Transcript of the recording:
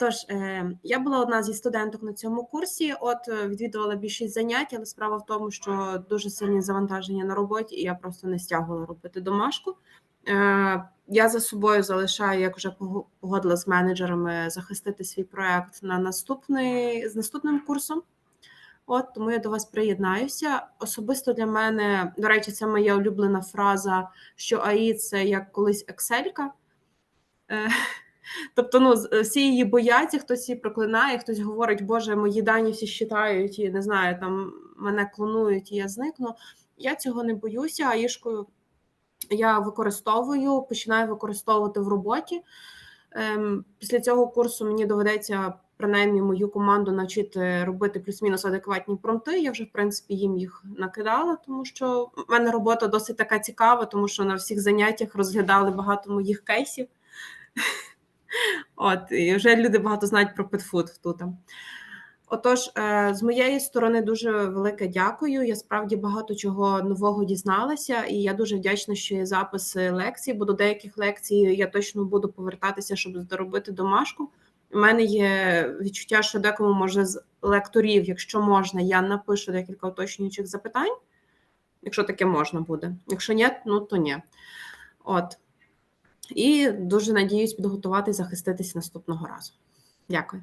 Тож е, я була одна зі студенток на цьому курсі. От е, відвідувала більшість занять, але справа в тому, що дуже сильні завантаження на роботі, і я просто не стягувала робити домашку. Е, я за собою залишаю, як вже пого- погодила з менеджерами, захистити свій проект на наступний з наступним курсом. От тому я до вас приєднаюся. Особисто для мене, до речі, це моя улюблена фраза, що АІ це як колись Excel-ка. Е, Тобто, ну, з- всі її бояться, хтось її проклинає, хтось говорить, Боже, мої дані всі щитають, і не знаю, там мене клонують, і я зникну. Я цього не боюся, аїшкою я використовую, починаю використовувати в роботі. Ем, після цього курсу мені доведеться принаймні мою команду навчити робити плюс-мінус адекватні промпти. Я вже, в принципі, їм їх накидала, тому що в мене робота досить така цікава, тому що на всіх заняттях розглядали багато моїх кейсів. От, і вже люди багато знають про петфуд тут. Отож, е, з моєї сторони дуже велике дякую. Я справді багато чого нового дізналася, і я дуже вдячна, що є записи лекцій, бо до деяких лекцій я точно буду повертатися, щоб доробити домашку. У мене є відчуття, що декому може з лекторів, якщо можна, я напишу декілька уточнюючих запитань, якщо таке можна буде. Якщо ні, ну то ні. От. І дуже надіюсь підготувати і захиститись наступного разу. Дякую.